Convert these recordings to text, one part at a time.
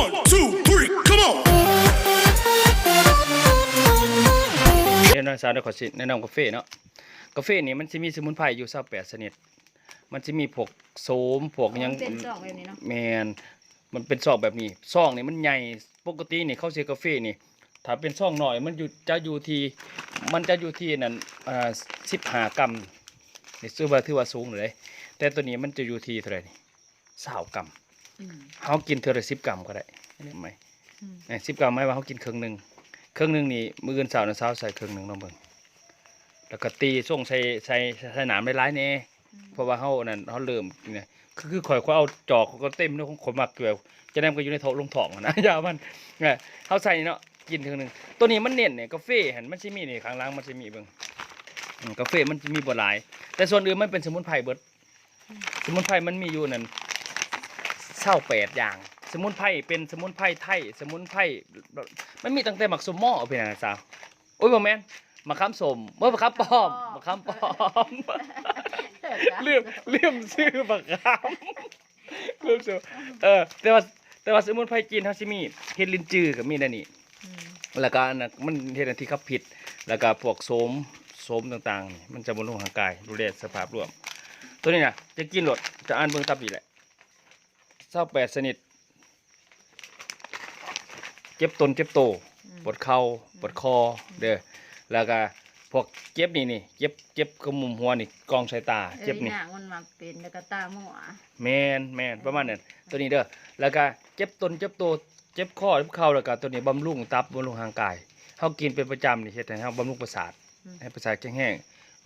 One, two, three, come on. เดี๋ยวนะสาวเดี๋ยวขอสิแนะนำกาแฟเนาะ กาแฟนี่มันจะมีสมุนไพรอยู่28ชนิด มันจะมีพวกโสมพวกหยังเป็นสองแบบนี้เนาะแมนมันเป็นซองแบบนี้ซองนี่มันใหญ่ ปกตินี่เขาเสียกาแฟนี่ ถ้าเป็นซองหน่อยมันอยู่จะอยู่ที่มันจะอยู่ที่นั่นอ่าสิบห้ากรัมนี่ซื้อมาถือว่าสูงเลย แต่ตัวนี้มันจะอยู่ที่เท่าไหร่นี่สาวกรัมอืม เขากินเท่าไหร่สิบกรัมก็ได้เห็นไหมอืมสิบกรัมหมายว่าเขากินครึ่งหนึ่งครึ่งหนึ่งนี่มืออนสาวนะสาวใส่ครึ่งหนึ่งลองเบิ่งแล้วก็ตีส่งใส่ใส่ใส่หนามได้ร้ายๆแน่เพราะว่าเขานั่นเขาเริ่มเนี่ยคือคือข่อยเขาเอาจอกเขาก็เต็มเนาะของคนมักเกลือจะนำก็อยู่ในท้องลงท้องอะนะอยามันเนี่ยเขาใส่เนาะกินครึ่งหนึ่งตัวนี้มันเน้นเนี่ยกาแฟเห็นมันจะมีนี่ข้างล่างมันจะมีเบิ่งอืมกาแฟมันจะมีบ่หลาย แต่ส่วนอื่นมันเป็นสมุนไพรเบิดสมุนไพรมันมีอยู่นั่น เศร้าแปดอย่าง สมุนไพรเป็นสมุนไพรไทย สมุนไพรมันมีตั้งแต่หมักสมหม้อเอาไปนะสาวโอ้ยบ่แม่นมะขามสมเมื่อมะขามป้อมมะขามป้อมเลื่อมเลื่อมชื่อมะขามเลื่อมชื่อเออแต่ว่าแต่ว่าสมุนไพรจีนเขาสิมีเฮ็ดลินจือกับมีนั่นนี่อืมแล้วก็อันนั้นมันเฮ็ดอันที่ขับผิด แล้วก็พวกโสมโสมต่างๆนี่มันจะบำรุงร่างกายดูแลสภาพรวม ตัวนี้นะจะกินหลดจะอ่านเบิ่งตับอีแหละ เศร้าแปดสนิท เจ็บตนเจ็บโตปวดเข่าปวดคอเด้อแล้วก็พวกเจ็บนี่นี่เจ็บเจ็บกระมุมหัวนี่กองสายตา เจ็บนี่หนังมันมักเป็นแล้วก็ตาหมัวแมนแมนประมาณนั้นตัวนี้เด้อแล้วก็เจ็บตนเจ็บโตเจ็บคอเจ็บเข่าแล้วก็ตัวนี้บำรุงตับบำรุงร่างกายเฮากินเป็นประจำนี่เฮ็ดให้เฮาบำรุงประสาทให้ประสาทแข็งแรง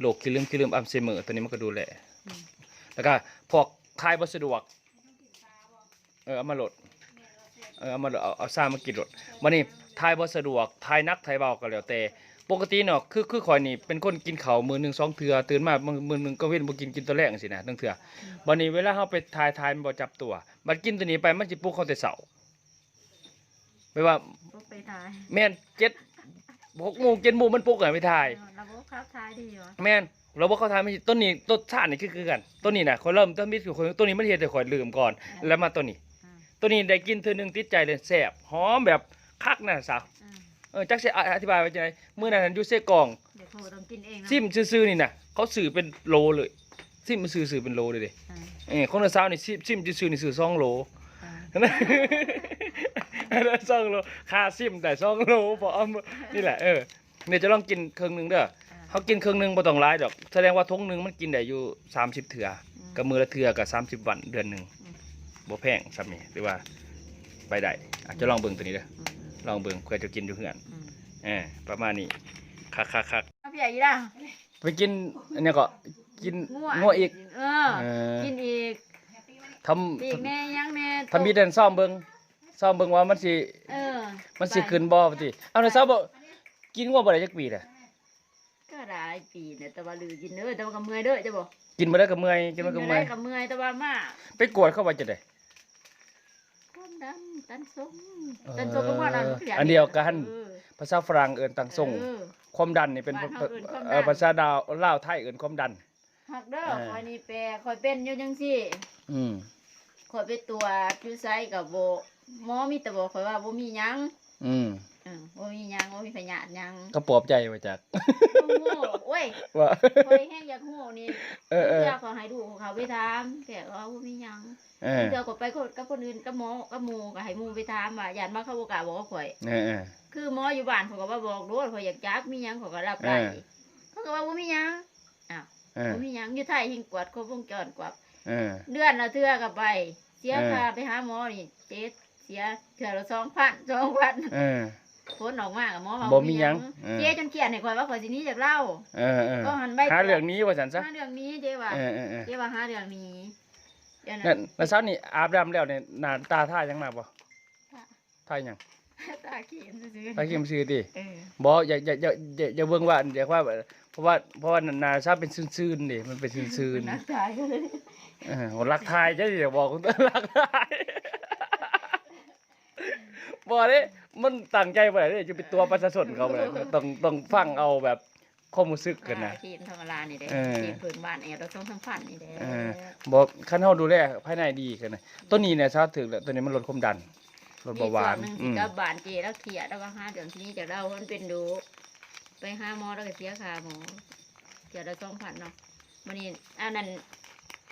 โรคขี้ลืมขี้ลืมอัลไซเมอร์ตัวนี้มันก็ดูแลแล้วก็พวกคลายบ่สะดวก เออเอามาโหลดเออเอามาโหลดเอาเอาซ่ามากินโหลดมื้อนี้ทายบ่สะดวกทายนักทายเบาก็แล้วแต่ปกติเนาะคือคือข่อยนี่เป็นคนกินข้าวมื้อหนึงสองเทื่อตื่นมามื้อมื้อหนึงก็เว้นบ่กินกินตัวแรกจังซี่นะตั้งเทื่อบัดนี้เวลาเฮาไปทายทายมันบ่จับตัวบัดกินตัวนี้ไปมันสิปลุกเขาแต่เช้าไม่ว่าพวกไปทายแม่น7 6โมง7โมงมันปลุกให้ไปทาย ระบบขับทายดีวะแม่นเราบ่เข้าทายไม่ใช่ต้นนี้ต้นชาตินี่คือคือกันต้นนี้น่ะข่อยเริ่มต้นมิตรคือข่อยต้นนี้มันเฮ็ดให้ข่อยลืมก่อน แล้วมาต้นนี้อืม ต้นนี้ได้กินเทื่อหนึงติดใจเลยแซ่บหอมแบบคักน่ะสาวอืมเออจักสิอธิบายว่าจังไดมื้อนั้นอยู่เซกอง เดี๋ยวโทรต้องกินเองเนาะซิมซื่อๆนี่นะเขาสื่อเป็นโลเลย ซิมมันสื่อสื่อเป็นโลเลยเดิอ่าเออคนละเช้านี่ซิมซิมซื่อๆนี่สื่อสองโลอ่านะอันนั้นสองโลค่าซิมแต่สองโลพอเอามานี่แหละเออเนี่ยจะลองกินครึ่งหนึงเด้อเขากินครึ่งหนึงบ่ต้องหลายดอก แสดงว่าทงหนึงมันกินได้อยู่ 30 เถื่อกับมือละเถื่อกับ30 วันเดือนหนึง บ่แพงซ้ำนี่หรือว่าไปได้อาจจะลองเบิ่งตัวนี้เด้ออืมลองเบิ่งเพื่อจะกินอยู่เฮือนอืมเออประมาณนี้คักๆๆเอาพี่ใหญ่อีล่ะไปกินอันเนี้ยก็กินงัวงัวอีกเออเออกินอีกทอีกแน่ยังแน่ำทำมีเดินซ่อมเบิงซ่อมเบิงว่ามันสิเออมันสิขึ้นบ่ปติเอาในเช้าบ่กินงัวบ่ได้จักปีเด้อก็หลายปีเนี่ยแต่ว่าลือกินเด้อแต่ว่าก็เมื่อยเด้อจะบอกกินบ่ได้ก็เมื่อยกินบ่ได้ก็เมื่อยก็เมื่อยแต่ว่ามาไปกวดเข้าไปจะได้ความ ดันตันส้มตันส้มก็ว่าดันอันเดียวกันเออภาษาฝรั่งเอิ้นตังส่งเออความดันนี่เป็นบ้านเฮาเอิ้นความดันเอ่อภาษาดาวลาวไทยเอิ้นความดันหักเด้อเออคอยนี่แปรคอยเป็นอยู่จังซี่อืมคอยไปตัวจอยู่ไสกับโบหมอมีแต่บอกคอยว่าบ่มีหยังอืม เออบ่มีหยังบ่มีพยาธิหยังก็ปลอบใจไว้จักโอ้โหโอ้ยว่า คอยแห้งอยากฮู้นี่เออเออเพื่อเขาให้ดูเขาไปถามแต่ว่าบ่มีหยังเออเดี๋ยวก็ไปคนกับคนอื่นกับหมอกับหมู่ก็ให้หมู่ไปถามว่าญาติมาเขาบ่กล้าบอกข่อย เออเออ คือหมออยู่บ้านเขาก็ว่าบอกโดดเขาอยากจักมีหยังเขาก็รับได้เออ เขาก็ว่าบ่มีหยังอ้าวเออบ่มีหยังอยู่ไทยเฮงกวดครบวงจรกว่า เออ เดือนละเทื่อก็ไป เสียเออ ค่าไปหาหมอนี่เจ็ดเสียเทื่อละ2,000 2,000เออ ผลออกมากับหมอว่าบ่มีหยังเออ เจ๊จนเครียดให้ข่อยว่าข่อยสิหนี้จากเล่าเออเออก็หันไปหาเรื่องนี้ว่าซั่นซะหาเรื่องนี้เจ๊ว่าเออเออเออเจ๊ว่าหาเรื่องนี้เดี๋ยวนั่นั้นนแล้วเช้านี่อาบน้ำแล้วเนี่ยหน้าตาท่ายังมาบ่ท่า ท่ายังตาเขียนซื่อๆตาเข็มซื้อดิเออบ่อย่าอย่าอย่าอย่าอย่าเบิ่งว่าอย่าว่าเพราะว่าเพราะว่าหน้าชาเป็นซื่นๆดิมันเป็นซื่นนักถ่ายก็เลยๆเออว่ารักทายจะสิบอกคุณรักทาย บ่เด้มันตั้งใจบ่ได้เด้จะเป็นตัวประชาชนเขาบ่ได้ต้องต้องฟังเอาแบบความรู้สึกกันนะอ่าทีมธรรมดานี่เด้เออทีมพื้นบ้านแอร์เราต้องสัมพันธ์นี่เด้เออบ่คันเฮาดูแลภายในดีกันนะตัวนี้เนี่ยชาถึกแล้วตัวนี้มันลดความดันลดเบาหวานมีอืส่วมหงที่กับบานเจแล้วเครียดแล้วก็ห้าเดือนที่นี้จากเรามันเป็นดู ไปห้าหมอแล้วก็เสียค่าหมอเกี่ยวกับสองพันเนาะวันนี้อันนั้น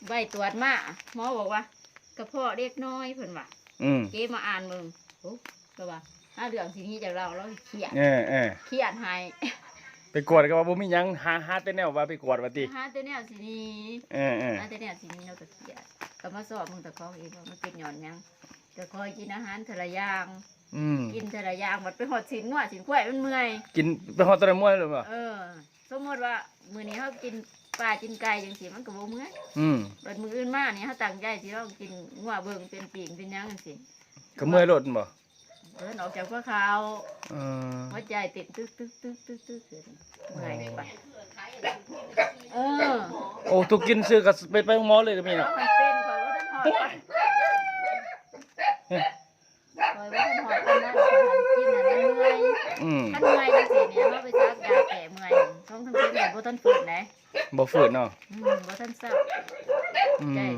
ใบตรวจมาหมอบอกว่ากระเพาะเล็กน้อยเพิ่นว่าอืมเจ๊มาอ่านมึงโอ้ ก็ว่าห้าเดือนที่นี้จากเราแล้วเครียดเออเออเครียดให้ไปกวดก็ว่าบ่มีหยังหาหาแต่แนวว่าไปกวดว่าติห้าแต่แนวสินี้เออเออห้าแต่แนวสินี้เราก็เครียดก็มาสอบมึงตะคองเองว่ามันเป็นหย่อนหยังแต่คอยกินอาหารเทละอย่าง อืมกินเทละอย่างหมดไปหอดสินงัวสินกล้วยมันเมื่อยกินไปฮอดตะมวยหรือเปล่าเออ สมมติว่ามื้อนี้เขากินปลากินไก่จังซี่มันก็บ่เมื่อยอืมบัดมื้ออื่นมานี่เขาตั้งใจสิเรากินงัวเบิ่งเป็นปีงเป็นหยังจังซี่ก็เมื่อยรถบ่ เดินออกจากพวกเขาเออหัวใจเต้นตึกตึกตึกตึกตึกเกิดเมื่อยไปเออโอ้ทุกกินซื้อก็ไปไปหมอเลยก็มีเอาเนาะมันเป็นข่อยว่าท่านหอดข่อยว่าท่านหอดกันได้ข่อยหันกินน่ะมันเมื่อยอืมคันเมื่อยจังซี่เนี่ยเราไปซักยาแก้เมื่อยท้องทั้งคืนเนี่ยบ่ทันฝืนนะบ่ฝืนเนาะอืมบ่ทันเศร้าอืใจม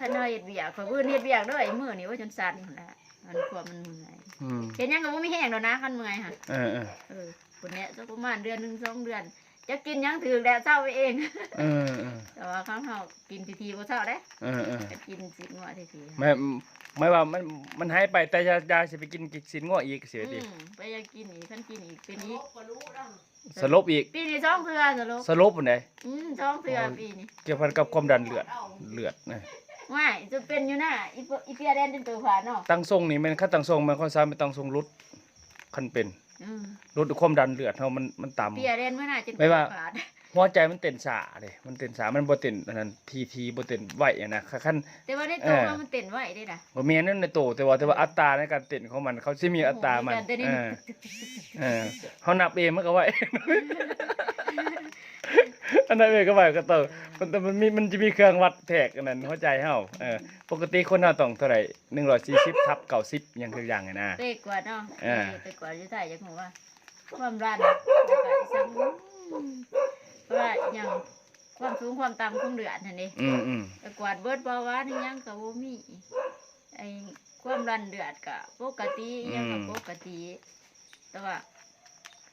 ถ้าเนยเฮ็ดเบียกข่อยบื้นเฮ็ดเบียกเด้อไอ้มือนี่ว่าจนสั่นพุ่นละ มันกลัวมันเมื่อยอืมเห็นหยังก็บ่มีแห้งดอกนะคันเมื่อยค่ะเออเออเออคนเนี้ยสักประมาณเดือนหนึงสองเดือน จะกินหยังถึงแล้วเศร้าไปเอง เออเออแต่ว่าข้างเฮากินทีๆบ่เศร้าเด้เออเออจะกินสิงัวทีๆไม่ไม่ว่ามันมันหายไปแต่ยายาสิไปกินกินสินง้ออีกเสียอืดิมไปอยากกินอีกคันกินอีกเป็นอีกสลบอีกปีนี้สองเทื่อสรุปสลบปานใดอืมสองเทื่อปีนี้เกี่ยวพันกับความดันเลือดเลือดนะ ไม่จะเป็นอยู่น่ะอีเปอีเปียแดนเป็นตัวผ่านเนาะตั้งทรงนี่มันคันตั้งทรงมันค่อยซ้ำไปตั้งทรงลดคันเป็นอืมลดความดันเลือดเฮามันมันต่ำ เปียแดนเมื่อน่ะจนไม่ว่าตัวขาดหัวใจมันเต้นช้าเด้มันเต้นช้ามันบ่เต้นอันนั้นทีทีบ่เต้นไหวอะนะคัน แต่ว่าในเอตัวอมันเต้นไหวได้ล่ะบ่แม่นนั่นในโตแต่ว่าแต่ว่าอัตราในการเต้นของมันเขาสิมีอัตรามันโอ้โหแต่นี่เออเออเฮานับเองมันก็ไหว อันนั้นเองก็ไหวก็ต้องมันแต่มันมีมันจะมีเครื่องวัดแทกอันนั้นหัวใจเฮาเออปกติคนเฮาต้องเท่าไหร่140ทับ90อย่างคืออย่างไงนะเป๊กกว่าเนาะเออเป๊กกว่าอยู่ไทยจังหัวว่าความรันแล้วก็อีสังเพราะว่าอย่างความสูงความต่ำของเดือดนั่นเองอืมอืมแต่กวาดเบิดเบาหวานอิหยังก็บ่มีไอ้ความรันเดือดก็ปกติอิหยังก็ปกติ แต่ว่า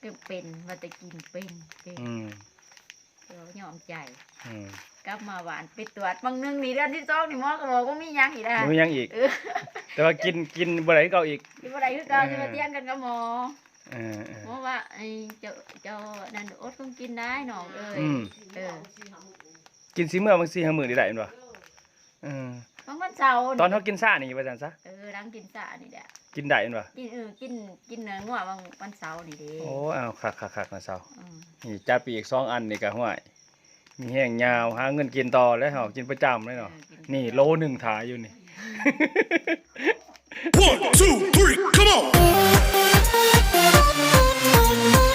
ก็เป็นว่าแต่กินเป็นเป็น อืม เดี๋ยวยอมใจ อืมกลับมาหวานไปตรวจบางหนึงนี่เดือนที่สองนี่หมอก็บอกว่ามีหยังอีกนะบ่มีหยังอีก เออแต่ว่ากินกินบ่ได้คือเก่าอีก ที่บ่ได้คือเก่าเออที่มาเตียงกันกับหมอ เออเออหมอว่าไอ้เจ้าเจ้านั่นอดคงกินได้น้องเอ้ยอืม เออกินสิเมื่อบางสิหามื้อนี่ได้แม่นบ่เออ บางวันเสาร์ตอนเฮากินซ่านี่ว่าซั่นซะ เออรังกินสานี่แหละกินได้แม่นบ่กินเออกินกินเนื้องัวบางวันเสาร์นี่เด้โอ้เอาคักๆๆนะเซาอืม นี่จับปีกสองอันนี่ก็ห้วยมีแห้งยาวหาเงินกินต่อแล้วหอกินประจำเลยเนาะนี่โลหนึ่งถายอยู่นี่ one two three come on